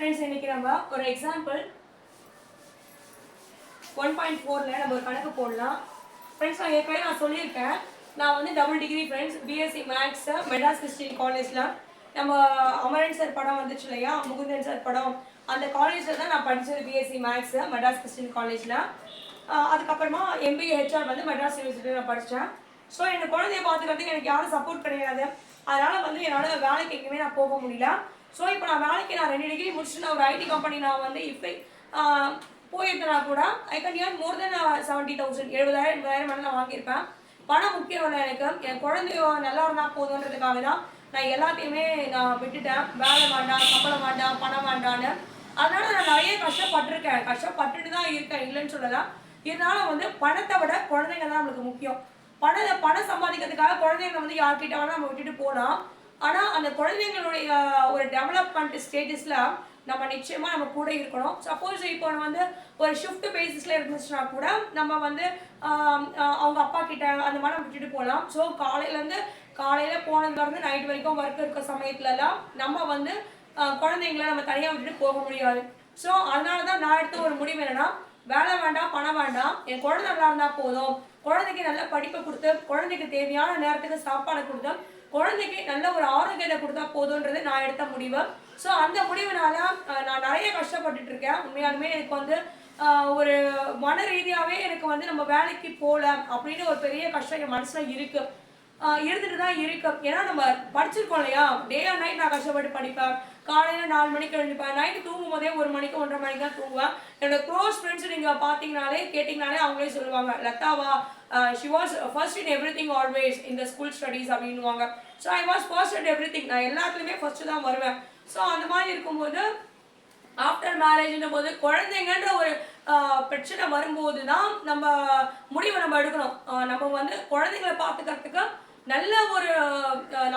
Friends இன்னைக்கு நம்ம ஒரு எக்ஸாம்பிள் ஒன் பாயிண்ட் ஃபோரில் நம்ம ஒரு கணக்கு போடலாம். ஃப்ரெண்ட்ஸ் நான் ஏற்கனவே நான் சொல்லியிருக்கேன். நான் வந்து டபுள் டிகிரி ஃப்ரெண்ட்ஸ் பிஎஸ்சி மேக்ஸை மெட்ராஸ் கிறிஸ்டின் காலேஜில் நம்ம அமரன் சார் படம் வந்துச்சு இல்லையா? முகுந்தன் சார் படம். அந்த காலேஜில் தான் நான் படித்தது பிஎஸ்சி மேக்ஸு மெட்ராஸ் கிறிஸ்டின் காலேஜில் அதுக்கப்புறமா எம்பிஏ ஹெச்ஆர் வந்து மெட்ராஸ் யூனிவர்சிட்டியில் நான் படித்தேன் ஸோ என் குழந்தைய பார்த்துக்கிறதுக்கு எனக்கு யாரும் சப்போர்ட் கிடையாது. அதனால் வந்து என்னால் வேலைக்கு எங்கேயுமே நான் போக முடியல. ஸோ இப்போ நான் வேலைக்கு நான் ரெண்டு டிகிரி முடிச்சுட்டு நான் ஒரு ஐடி கம்பெனி நான் வந்து இப்போ போயிருந்தனா கூட I can earn more than seventy thousand எழுபதாயிரம் எண்பதாயிரம் மேலே நான் வாங்கியிருப்பேன். பணம் முக்கியம் இல்லை எனக்கு. என் குழந்தைய நல்லா இருந்தால் போதுன்றதுக்காக தான் நான் எல்லாத்தையுமே நான் விட்டுட்டேன். வேலை வேண்டாம் சம்பளம் வேண்டாம் பணம் வேண்டான்னு அதனால நான் நிறைய கஷ்டப்பட்டிருக்கேன். கஷ்டப்பட்டுட்டு தான் இருக்கேன். இல்லைன்னு சொல்லலாம் இருந்தாலும் வந்து பணத்தை விட குழந்தைங்க தான் நம்மளுக்கு முக்கியம். பணத்தை பணம் சம்பாதிக்கிறதுக்காக குழந்தைங்க வந்து யார்கிட்ட வேணால் நம்ம விட்டுட்டு போகலாம். ஆனா அந்த குழந்தைங்களுடைய ஒரு டெவலப்மெண்ட் ஸ்டேட்டஸ்ல நம்ம நிச்சயமா நம்ம கூட இருக்கணும். சப்போஸ் இப்போ வந்து ஒரு ஷிஃப்ட் பேசிஸ்ல இருந்துச்சுன்னா கூட நம்ம வந்து அவங்க அப்பா கிட்ட அந்த மாதிரி நம்ம விட்டுட்டு போகலாம். ஸோ காலையில இருந்து காலையில போனதுல இருந்து நைட் வரைக்கும் ஒர்க் இருக்க சமயத்துலலாம் நம்ம வந்து குழந்தைங்கள நம்ம தனியா விட்டுட்டு போக முடியாது. ஸோ அதனால தான் நான் எடுத்த ஒரு முடிவு என்னன்னா வேலை வேண்டாம் பணம் வேண்டாம் என் குழந்தை நல்லா இருந்தா போதும். குழந்தைக்கு நல்ல படிப்பை கொடுத்து குழந்தைக்கு தேவையான நேரத்துக்கு சாப்பாடு கொடுத்து குழந்தைக்கு நல்ல ஒரு ஆரோக்கியத்தை கொடுத்தா போதுன்றது நான் எடுத்த முடிவு. ஸோ அந்த முடிவுனால நான் நிறைய கஷ்டப்பட்டுட்டு இருக்கேன். உண்மையாலுமே எனக்கு வந்து ஒரு மன ரீதியாகவே எனக்கு வந்து நம்ம வேலைக்கு போகல அப்படின்னு ஒரு பெரிய கஷ்டம் என் மனசில் இருக்குது இருந்துட்டு தான் இருக்கு. ஏன்னா நம்ம படிச்சிருக்கோம் இல்லையா? டே அண்ட் நைட் நான் கஷ்டப்பட்டு படிப்பேன். காலையில் நாலு மணிக்கு எழுந்துப்பேன் நைட்டு தூங்கும் போதே ஒரு மணிக்கு ஒன்றரை மணிக்கு தான் தூங்குவேன் என்னோட க்ளோஸ் ஃப்ரெண்ட்ஸ் நீங்கள் பார்த்தீங்கனாலே கேட்டிங்கனாலே அவங்களே சொல்லுவாங்க லதாவா she was first in everything always இந்த ஸ்கூல் ஸ்டடீஸ் அப்படின்னுவாங்க. So I was first at everything நான் எல்லாத்துலேயுமே ஃபர்ஸ்ட்டு தான் வருவேன். ஸோ அந்த மாதிரி இருக்கும்போது ஆஃப்டர் மேரேஜ்ன்ற போது குழந்தைங்கன்ற ஒரு பிரச்சனை வரும்போது தான் நம்ம முடிவை நம்ம எடுக்கணும். நம்ம வந்து குழந்தைங்களை பார்த்துக்கிறதுக்கு நல்ல ஒரு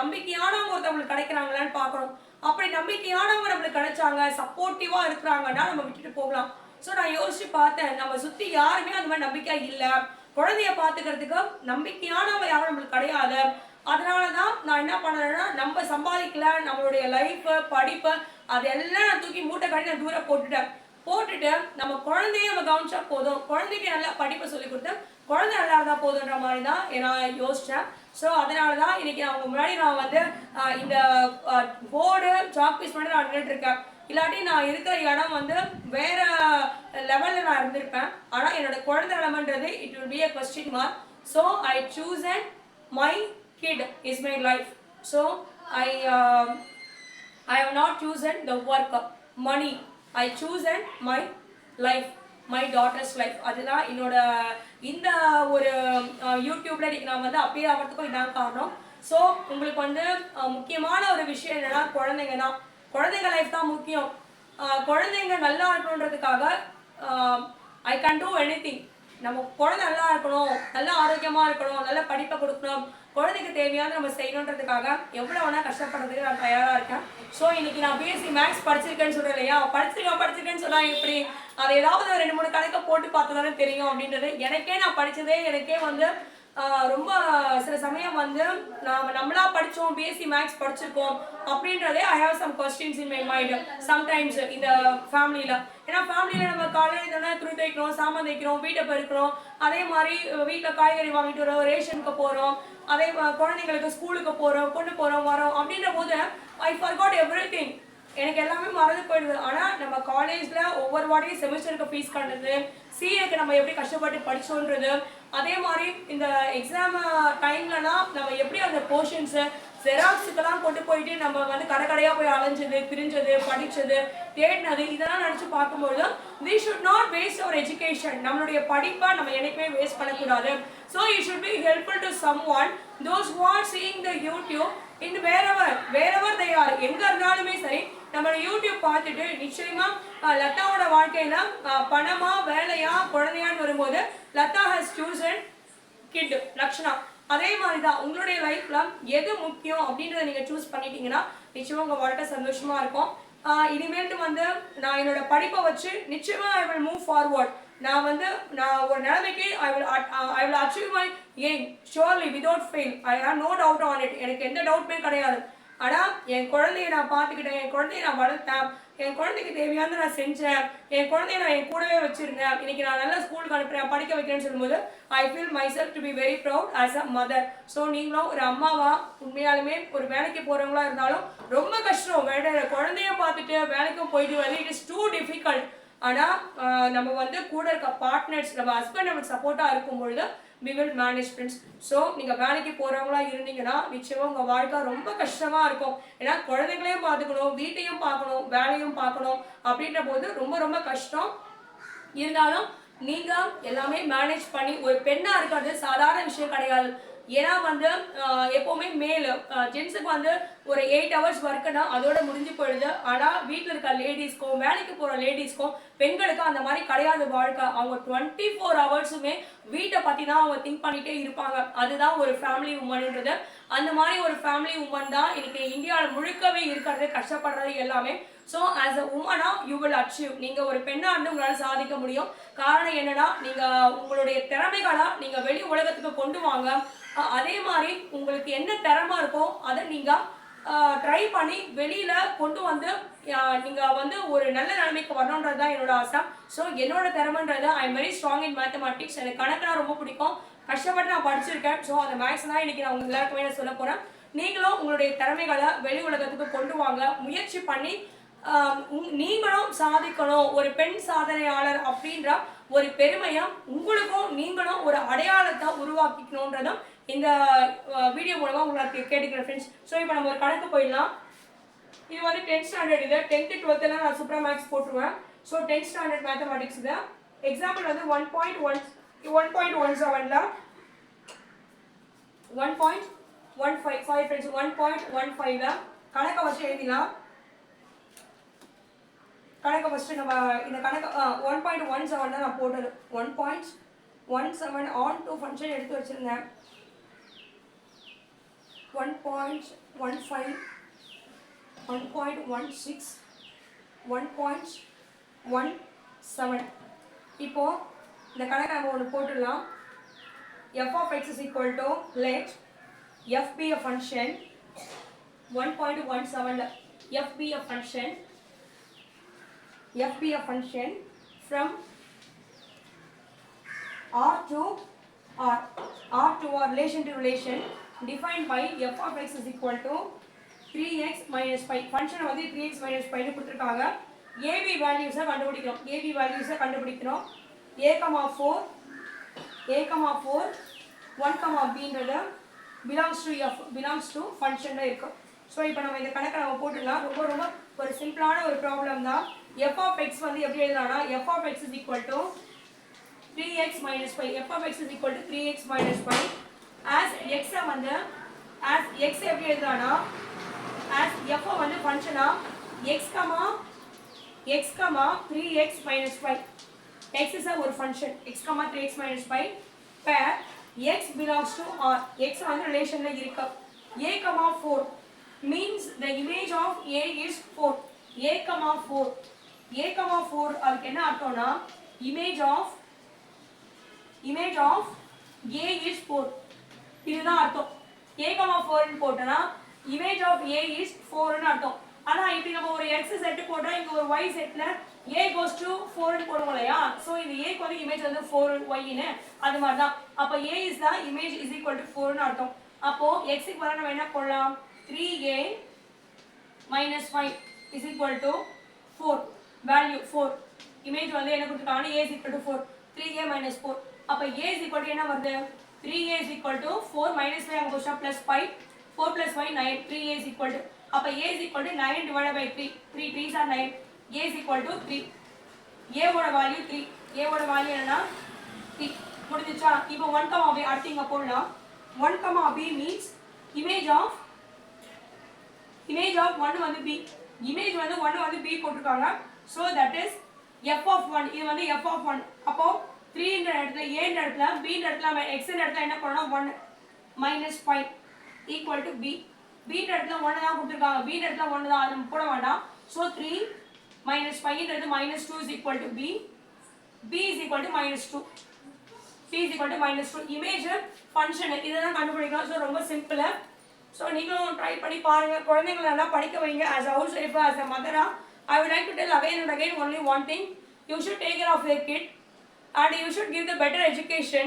நம்பிக்கையான நம்பிக்கையானவங்க ஒருத்தவங்களுக்கு கிடைக்கிறாங்களான்னு பார்க்கணும் அப்படி நம்பிக்கையானவங்க நம்மளுக்கு கிடைச்சாங்க சப்போர்ட்டிவா இருக்கிறாங்கன்னா நம்ம விட்டுட்டு போகலாம். ஸோ நான் யோசிச்சு பார்த்தேன் நம்ம சுத்தி யாருமே அந்த மாதிரி நம்பிக்கை இல்லை. குழந்தைய பார்த்துக்கிறதுக்கு நம்பிக்கையானவங்க யாரும் நம்மளுக்கு கிடையாது. அதனால தான் நான் என்ன பண்ணேன்னா நம்ம சம்பாதிக்கல நம்மளுடைய லைஃப் படிப்பு அதெல்லாம் நான் தூக்கி மூட்டை கட்டி நான் தூரம் போட்டுட்டேன். போட்டுட்டு நம்ம குழந்தைய நம்ம கவனிச்சா போதும். குழந்தைக்கு நல்லா படிப்பை சொல்லி கொடுத்து குழந்தை நல்லா இருந்தால் போதுன்ற மாதிரி தான் நான் யோசித்தேன் ஸோ அதனால தான் இன்றைக்கி நான் உங்கள் முன்னாடி நான் வந்து இந்த போர்டு சாக் பீஸ் பண்ணி நான் நின்றுட்டுருக்கேன் இல்லாட்டி நான் இருக்கிற இடம் வந்து வேறு லெவலில் நான் இருந்திருப்பேன். ஆனால் என்னோட குழந்தை நிலமன்றது it will be a question mark so I choose and my kid is my life so I I have not choose and the work money I choose and my life my daughter's life அதுதான் என்னோட இந்த ஒரு யூடியூப்ல இன்னைக்கு நான் வந்து அப்பயே ஆகிறதுக்கும் இதான் காரணம். ஸோ உங்களுக்கு வந்து முக்கியமான ஒரு விஷயம் என்னன்னா குழந்தைங்க தான். குழந்தைங்க லைஃப் தான் முக்கியம். குழந்தைங்க நல்லா இருக்கணுன்றதுக்காக ஐ கேன் டூ எனி நம்ம குழந்தை நல்லா இருக்கணும் நல்லா ஆரோக்கியமாக இருக்கணும் நல்ல படிப்பை கொடுக்கணும். குழந்தைக்கு தேவையான நம்ம செய்யணுன்றதுக்காக எவ்வளோ வேணால் கஷ்டப்படுறதுக்கு நான் தயாராக இருக்கேன். ஸோ இன்னைக்கு நான் பிஎஸ்சி மேக்ஸ் படிச்சிருக்கேன்னு சொல்கிறேன் இல்லையா? படிச்சிருக்கேன் படிச்சிருக்கேன்னு சொன்னால் எப்படி? அது ஏதாவது ஒரு ரெண்டு மூணு கணக்கை போட்டு பார்த்ததானே தெரியும் அப்படின்றது. எனக்கே நான் படித்ததே எனக்கே வந்து ரொம்ப சில சமயம் வந்து நாம் நம்மளா படித்தோம் பிஎஸ்சி மேக்ஸ் படிச்சிருக்கோம் அப்படின்றதே I have some questions in my mind sometimes இந்த ஃபேமிலியில் ஏன்னா ஃபேமிலியில் நம்ம காலையில் இருந்தோம்னா துணி தைக்கிறோம் சாமான் தைக்கிறோம் வீட்டை பெருக்கிறோம். அதே மாதிரி வீட்டில் காய்கறி வாங்கிட்டு வரோம் ரேஷனுக்கு போகிறோம் அதே மா- குழந்தைங்களுக்கு ஸ்கூலுக்கு போகிறோம் கொண்டு போகிறோம் வரோம். அப்படின்ற போது ஐ ஃபர்காட் எவ்ரி திங் எனக்கு எல்லாமே மறந்து போயிடுது. ஆனா நம்ம காலேஜ்ல ஒவ்வொரு வாட்டியும் செமஸ்டருக்கு ஃபீஸ் கட்டுறது சிஏக்கு நம்ம எப்படி கஷ்டப்பட்டு படிச்சோன்றது அதே மாதிரி இந்த எக்ஸாம் டைம்லனா நம்ம எப்படி அந்த போர்ஷன்ஸ் ஜெராக்ஸுக்கெல்லாம் கொண்டு போயிட்டு நம்ம வந்து கடை கடையா போய் அலைஞ்சது பிரிஞ்சது படிச்சது தேடினது இதெல்லாம் நினைச்சு பார்க்கும்போது we should not waste our education நம்மளுடைய படிப்பை நம்ம என்னைக்குமே வேஸ்ட் பண்ணக்கூடாது. So you should be helpful to someone those what seeing the YouTube in wherever wherever they are எங்க இருந்தாலுமே சரி நம்ம யூடியூப் பார்த்துட்டு நிச்சயமா அஹ், லதாவோட வாழ்க்கையில பணமா வேலையா குழந்தையான்னு வரும்போது Latha has chosen kid Lakshana. அதே மாதிரி தான் உங்களுடைய லைஃப்ல எது முக்கியம் அப்படின்றத நீங்க சூஸ் பண்ணிட்டீங்கன்னா நிச்சயமா உங்க வாழ்க்கை சந்தோஷமா இருக்கும். இனிமேட்டு இனிமேல்ட்டு வந்து நான் என்னோட படிப்பை வச்சு நிச்சயமா ஐ வில் மூவ் ஃபார்வர்ட் நான் வந்து நான் ஒரு நிலைமைக்கு I will I will achieve my aim surely without fail I have no doubt on it எனக்கு எந்த டவுட்டுமே கிடையாது. ஆனா என் குழந்தைய நான் பார்த்துக்கிட்டேன் என் குழந்தைய நான் வளர்த்தேன் என் குழந்தைக்கு தேவையானதை நான் செஞ்சேன் என் குழந்தைய நான் என் கூடவே வச்சிருந்தேன். இன்னைக்கு நான் நல்லா ஸ்கூலுக்கு அனுப்புறேன் படிக்க வைக்கிறேன்னு சொல்லும்போது I feel myself to be very proud as a mother so நீங்களும் ஒரு அம்மாவா உண்மையாலுமே ஒரு வேலைக்கு போறவங்களா இருந்தாலும் ரொம்ப கஷ்டம். வேற குழந்தைய பார்த்துட்டு வேலைக்கும் போயிட்டு வந்து இட் இஸ் டூ டிஃபிகல்ட் ஆனா நம்ம வந்து கூட இருக்க பார்ட்னர்ஸ் நம்ம ஹஸ்பண்ட் நம்மளுக்கு சப்போர்ட்டா இருக்கும் பொழுது we will manage friends so நீங்கள் வேலைக்கு போகிறவங்களா இருந்தீங்கன்னா நிச்சயமாக உங்கள் வாழ்க்கை ரொம்ப கஷ்டமாக இருக்கும். ஏன்னா குழந்தைங்களையும் பார்த்துக்கணும் வீட்டையும் பார்க்கணும் வேலையும் பார்க்கணும் அப்படின்ற போது ரொம்ப ரொம்ப கஷ்டம். இருந்தாலும் நீங்கள் எல்லாமே மேனேஜ் பண்ணி ஒரு பெண்ணாக இருக்கிறது சாதாரண விஷயம் கிடையாது. ஏன்னா வந்து எப்போவுமே மேல் ஜென்ஸுக்கு வந்து ஒரு எயிட் ஹவர்ஸ் ஒர்க்குனா அதோட முடிஞ்சு போயிடுது. ஆனால் வீட்டில் இருக்க லேடிஸ்க்கும் வேலைக்கு போகிற லேடிஸ்க்கும் பெண்களுக்கு அந்த மாதிரி கிடையாது வாழ்க்கை. அவங்க டுவெண்ட்டி ஃபோர் ஹவர்ஸுமே வீட்டை பற்றி தான் அவங்க திங்க் பண்ணிகிட்டே இருப்பாங்க. அதுதான் ஒரு ஃபேமிலி உமன்ன்றது அந்த மாதிரி ஒரு ஃபேமிலி உமன் தான் இன்னைக்கு இந்தியாவில் முழுக்கவே இருக்கிறது கஷ்டப்படுறது எல்லாமே. So as a உமனா you will achieve நீங்கள் ஒரு பெண்ணாக இருந்து உங்களால் சாதிக்க முடியும். காரணம் என்னன்னா நீங்கள் உங்களுடைய திறமைகளாக நீங்கள் வெளி உலகத்துக்கு கொண்டு வாங்க. அதே மாதிரி உங்களுக்கு என்ன திறமா இருக்கோ அதை நீங்கள் ட்ரை பண்ணி வெளியில் கொண்டு வந்து நீங்கள் வந்து ஒரு நல்ல நிலைமைக்கு வரணுன்றது தான் என்னோட ஆசை. ஸோ என்னோட திறமைன்றது I am very strong in mathematics எனக்கு கணக்குனா ரொம்ப பிடிக்கும். கஷ்டப்பட்டு நான் படிச்சிருக்கேன். ஸோ அந்த மேக்ஸ் தான் இன்னைக்கு நான் உங்க எல்லாருக்குமே நான் சொல்ல போகிறேன் நீங்களும் உங்களுடைய திறமைகளை வெளி உலகத்துக்கு கொண்டு வாங்க. முயற்சி பண்ணி நீங்களும் சாதிக்கணும் ஒரு பெண் சாதனையாளர் அப்படின்ற ஒரு பெருமையை உங்களுக்கும் நீங்களும் ஒரு அடையாளத்தை உருவாக்கிக்கணுன்றதும் இந்த வீடியோ மூலமா உங்களுக்கு கேட்டுக்கிறேன் ஃப்ரெண்ட்ஸ் ஸோ இப்போ நம்ம ஒரு கணக்கு போயிடலாம். இது வந்து டென்த் ஸ்டாண்டர்ட் இது. டென்த்து டுவெல்த்தில் நான் சூப்பர் மேக்ஸ் போட்டுருவேன். ஸோ டென்த் ஸ்டாண்டர்ட் மேத்தமெட்டிக்ஸ் இது. எக்ஸாம்பிள் வந்து one point one one point one செவனில் one point one five five friends one point one ஃபைவ்ல கணக்கை வச்சு எழுதிலாம் கணக்கை ஃபஸ்ட்டு நம்ம இந்த கணக்கு ஒன் பாயிண்ட் ஒன் செவன் தான் நான் போட்டது. One point one seven onto function எடுத்து வச்சுருந்தேன். One point one five one point one six one point one seven இப்போது இந்த கணக்கை நம்ம ஒன்று போட்டுடலாம். F of x is equal to let f one a function. 1.17 f be a f be a function from r to r r to r relation to relation defined by f of x is equal to 3x minus 5 function வந்து 3x minus 5 னு கொடுத்துருக்காங்க ab values கண்டுபிடிக்கிறோம் ab values கண்டுபிடிக்கிறோம் a 4 a 4 1 comma bன்றது belongs to f belongs to function இருக்கு so இப்போ நம்ம இந்த கணக்கை நம்ம போட்டுடலாம் ரொம்ப ரொம்ப ஒரு சிம்பிளான ஒரு ப்ராப்ளம் தான் f of x வந்து எப்படி எழுதலாம்னா f of x is equal to 3x minus 5 f of x is equal to 3x minus 5 as x அ வந்து as x எப்படி எழுதலாம்னா as f அ வந்து ஃபங்க்ஷனா x comma x comma 3x minus 5 x is a ஒரு function x comma 3x minus 5 where x belongs to r x வந்து ரிலேஷன்ல இருக்கு a comma 4 means the image of a is 4 a comma 4 a comma four அதுக்கு என்ன அர்த்தம்னா image of image of a is four இதுதான் அர்த்தம். ஏ comma ஃபோர்னு போட்டோன்னா image of A is ஃபோர்னு அர்த்தம். ஆனால் இப்படி நம்ம ஒரு எக்ஸ் செட்டு போட்டால் இங்கே ஒரு ஒய் செட்டில் ஏ கோஸ் டு ஃபோர்னு போடுவோம் இல்லையா? ஸோ இந்த ஏக்கு வந்து இமேஜ் வந்து ஃபோர் ஒய்னு அது மாதிரி தான் அப்போ ஏ இஸ் தான் இமேஜ் இஸ் ஈக்குவல் டு ஃபோர்னு அர்த்தம். அப்போது எக்ஸுக்கு வர நம்ம என்ன போடலாம்? Three a minus five is equal to four value four image வந்து என்ன கொடுத்துருக்காங்க a is equal to four three a minus four அப்போ ஏ இஸ் ஈக்குவல் டு என்ன வருது three a is equal to four minus five அங்கே போச்சா plus five four plus five nine three a is to அப்போ a is equal to nine divide by three three threes are nine a is equal to three ஏவோட value three ஏவோட value என்னன்னா three முடிஞ்சிச்சா இப்போ one comma B அடுத்து இங்கே போடலாம் one comma b means image of image of one வந்து B image வந்து ஒன்று வந்து பி போட்டிருக்காங்க so that is f of 1 இது வந்து f of 1 அப்போ 3 ன்ற இடத்துல a ன்ற இடத்துல b ன்ற இடத்துல x இடத்துல என்ன பண்ணணும்? 1 minus 5 equal to b. B ன்ற இடத்துல 1 தான் கொடுத்திருக்காங்க. B ன்ற இடத்துல 1 தான். அது போட வேண்டாம். So 3 minus 5 minus minus 2 is equal to b. B is equal to minus 2 p is equal to minus 2 image function இதை தான் கண்டுபிடிக்கணும். ஸோ ரொம்ப சிம்பிளாக ஸோ நீங்களும் ட்ரை பண்ணி பாருங்க. குழந்தைங்களை நல்லா படிக்க வைங்க. ஆஸ் ஹவுஸ் ஒய்ஃபா as a Mathura I would like to tell again and again only one thing. You should take care of your kid and you should give the better education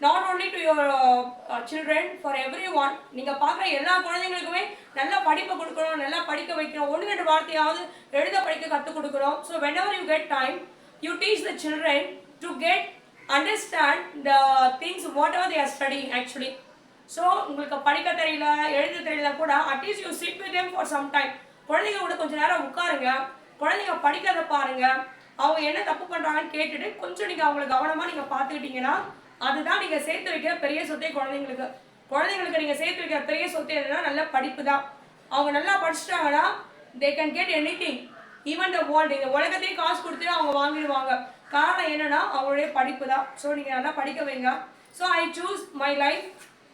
not only to your children for everyone நீங்கள் பார்க்குற எல்லா குழந்தைங்களுக்குமே நல்லா படிப்பை கொடுக்கணும் நல்லா படிக்க வைக்கணும். ஒன்று ரெண்டு வார்த்தையாவது எழுத படிக்க கற்றுக் கொடுக்குறோம் so whenever you get time you teach the children to get understand the things whatever they're studying actually so உங்களுக்கு படிக்க தெரியல எழுத தெரியல கூட அட்லீஸ்ட் யூ சிட் வித் them ஃபார் சம் டைம் குழந்தைங்க கூட கொஞ்ச நேரம் உட்காருங்க. குழந்தைங்க படிக்கிறத பாருங்க. அவங்க என்ன தப்பு பண்றாங்கன்னு கேட்டுட்டு கொஞ்சம் நீங்க அவங்கள கவனமா நீங்க பார்த்துக்கிட்டீங்கன்னா அதுதான் நீங்க சேர்த்து வைக்கிற பெரிய சொத்தே குழந்தைங்களுக்கு. குழந்தைங்களுக்கு நீங்க சேர்த்து வைக்கிற பெரிய சொத்து என்னன்னா நல்ல படிப்பு தான். அவங்க நல்லா படிச்சிட்டாங்கன்னா they can get anything even the world இந்த உலகத்தையே காசு கொடுத்து அவங்க வாங்கிடுவாங்க. காரணம் என்னன்னா அவங்களுடைய படிப்பு தான். ஸோ நீங்கள் நல்லா படிக்க வைங்க. So I choose my life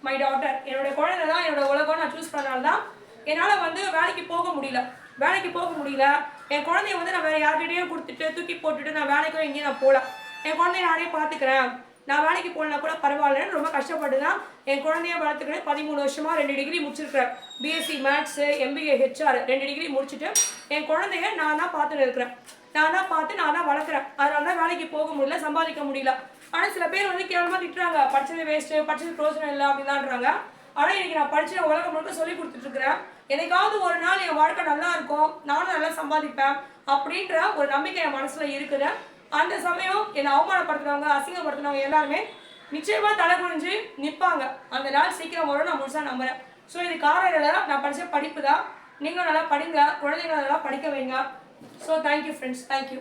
my daughter என்னோட குழந்தை தான் என்னோட உலகம் நான் சூஸ் பண்ணால்தான் என்னால் வந்து வேலைக்கு போக முடியல. வேலைக்கு போக முடியல. என் குழந்தைய வந்து நான் வேற யார்கிட்டயும் கொடுத்துட்டு தூக்கி போட்டுட்டு நான் வேலைக்கும் எங்கேயும் நான் போகல. என் குழந்தைய நானே பார்த்துக்கிறேன். நான் வேலைக்கு போகலனா கூட பரவாயில்லன்னு ரொம்ப கஷ்டப்பட்டு தான் என் குழந்தைய வளர்த்துக்கிறேன் பதிமூணு வருஷமா ரெண்டு டிகிரி முடிச்சிருக்கிறேன். பிஎஸ்சி மேக்ஸு எம்பிஏ ஹெச்ஆர் ரெண்டு டிகிரி முடிச்சுட்டு என் குழந்தைய நான் தான் பார்த்துட்டு இருக்கிறேன். நான் தான் பார்த்து நான் தான் வளர்க்குறேன். அதனால தான் வேலைக்கு போக முடியல சம்பாதிக்க முடியல. ஆனால் சில பேர் வந்து கேவலமாக திட்டுறாங்க. படிச்சது வேஸ்ட்டு படிச்சது பிரோஜனம் இல்லை அப்படின்லான்றாங்க ஆனால் இன்னைக்கு நான் படிச்சு உலகம் முழுக்க சொல்லி கொடுத்துட்டு இருக்கிறேன் ஒரு நாள் என் வாழ்க்கை நல்லா இருக்கும் நானும் நல்லா சம்பாதிப்பேன் அப்படின்ற ஒரு நம்பிக்கை என் மனசுல இருக்குது. அந்த சமயம் என்னை அவமானப்படுத்துனவங்க அசிங்கப்படுத்துனவங்க எல்லாருமே நிச்சயமா தலை குனிஞ்சு நிற்பாங்க அந்த நாள் சீக்கிரம் வரும் நான் முழுசா நம்புறேன். ஸோ இது காரணம் நான் படிச்ச படிப்பு தான். நீங்களும் நல்லா படிங்க குழந்தைங்களை நல்லா படிக்க வைங்க. So thank you friends thank you